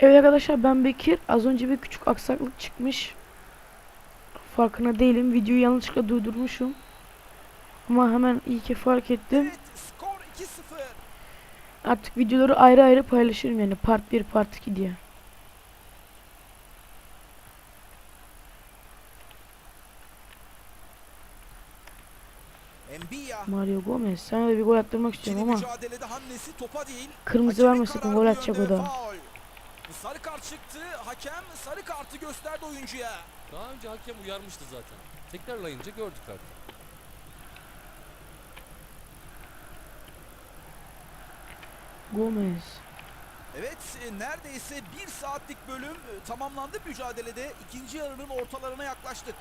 Evet arkadaşlar ben Bekir. Az önce bir küçük aksaklık çıkmış. Farkına değilim. Videoyu yanlışlıkla durdurmuşum. Ama hemen iyi ki fark ettim. Evet, skor 2-0. Artık videoları ayrı ayrı paylaşırım yani. Part 1, part 2 diye. Mario Gomez. Sana da bir gol attırmak istiyorum ama. Kırmızı Hakemin verme sakın, kararı gol atacak o da. Sarı kart çıktı. Hakem sarı kartı gösterdi oyuncuya. Daha önce hakem uyarmıştı zaten. Tekrarlayınca gördük artık. Gomez. Evet e, neredeyse bir saatlik bölüm e, tamamlandı mücadelede. İkinci yarının ortalarına yaklaştık.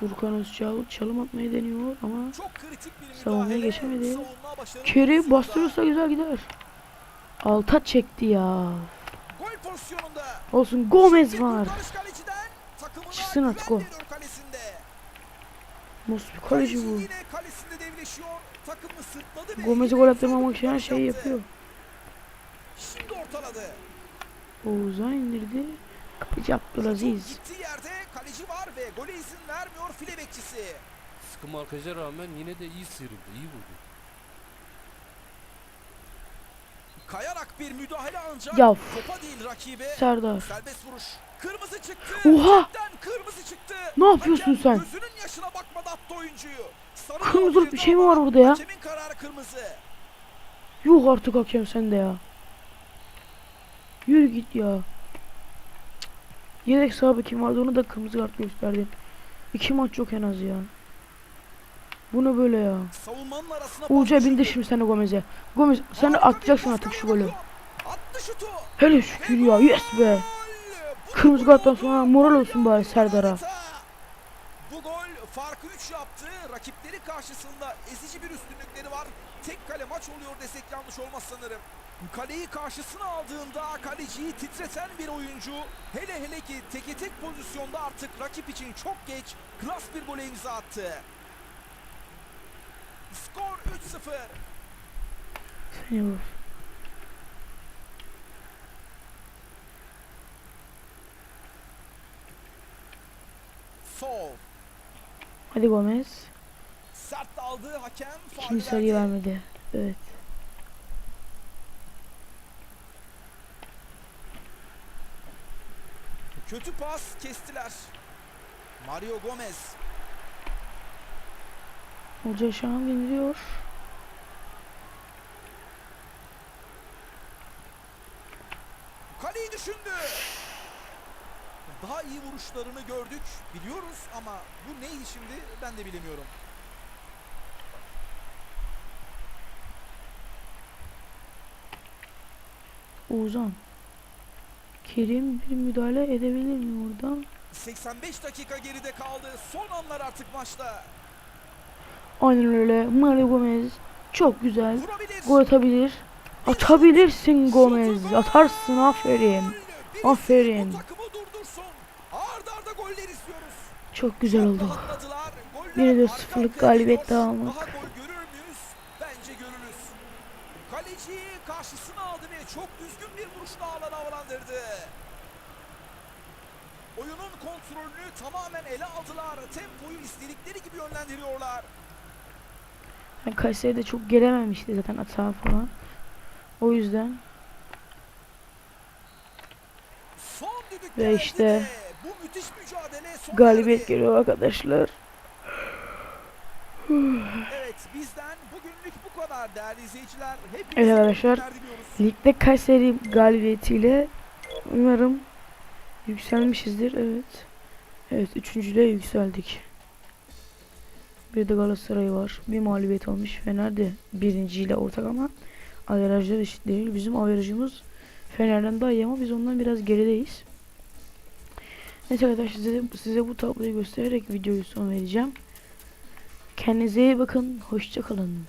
Furkan Özçağıl çalım atmayı deniyor ama Çok kritik bir Savunmaya müdahale. geçemedi. Savunma başarılı bastırırsa güzel gider. Alta çekti ya. Olsun Gomez var. Çıksın artık o. Nasıl bir kaleci bu? yine kalesinde devleşiyor. Takımı sırtladı ve Gomez'e gol attırmamak için her kurtarış şeyi yapıyor. Şimdi ortaladı. Oğuz'a indirdi. Kapıcı Abdülaziz. Gittiği yerde kaleci var ve gole izin vermiyor file bekçisi. Sıkı markaja rağmen yine de iyi sıyrıldı, iyi vurdu. Kayarak bir müdahale ancak Ya topa değil rakibe. Serdar. Serbest vuruş. Kırmızı çıktı. Oha! Kırmızı çıktı. Ne yapıyorsun Hakem sen? Gözünün yaşına bakmadı attı oyuncuyu. Sarı Kırmızılık bir şey mi var orada ya? Hakemin kararı kırmızı. Yuh artık hakem sende ya. Yürü git ya. Yedek sağ bekim vardı onu da kırmızı kart gösterdin. İki maç yok en az ya. Bu ne böyle ya? Bindir düşürdü. şimdi sen de Gomez'e. Gomez sen atacaksın artık şu golü. Hele şükür ya yes be. Kırmızı karttan sonra moral olsun bari Serdar'a. Bu gol farkı 3 yaptı. Rakipleri karşısında ezici bir üstünlükleri var. Tek kale maç oluyor desek yanlış olmaz sanırım. Kaleyi karşısına aldığında kaleciyi titreten bir oyuncu. Hele hele ki teke tek pozisyonda artık rakip için çok geç klas bir gole imza attı. Skor 3-0. Seni vur. Sol. Hadi Gomez. Sert aldı hakem. İkinci sarıyı vermedi. Evet. Kötü pas kestiler. Mario Gomez. Hoca şu an bindiriyor. Kaleyi düşündü. Daha iyi vuruşlarını gördük. Biliyoruz ama bu neydi şimdi ben de bilemiyorum. Oğuzhan. Kerim bir müdahale edebilir mi oradan? 85 dakika geride kaldı. Son anlar artık maçta. Aynen öyle. Mario Gomez. Çok güzel. Gol atabilir. Atabilirsin Gomez. Atarsın aferin. Aferin. Çok güzel oldu. rahatladılar. Goller Bir de arka sıfırlık arkaya galibiyet geliyor. daha almak. Kaleciyi karşısına aldı ve çok düzgün bir vuruşla alana havalandırdı. Oyunun kontrolünü tamamen ele aldılar. Tempoyu istedikleri gibi yönlendiriyorlar. Yani Kayseri de çok gelememişti zaten atağa falan. O yüzden Ve işte galibiyet geliyor arkadaşlar. Evet bizden bugünlük bu kadar değerli izleyiciler. Evet arkadaşlar. Ligde Kayseri galibiyetiyle umarım yükselmişizdir. Evet. Evet üçüncülüğe yükseldik. Bir de Galatasaray var. Bir mağlubiyet almış. Fener de birinciyle ortak ama averajlar eşit değil. Bizim averajımız Fener'den daha iyi ama biz ondan biraz gerideyiz. Neyse arkadaşlar size, size bu tabloyu göstererek videoyu son vereceğim. Kendinize iyi bakın. Hoşçakalın.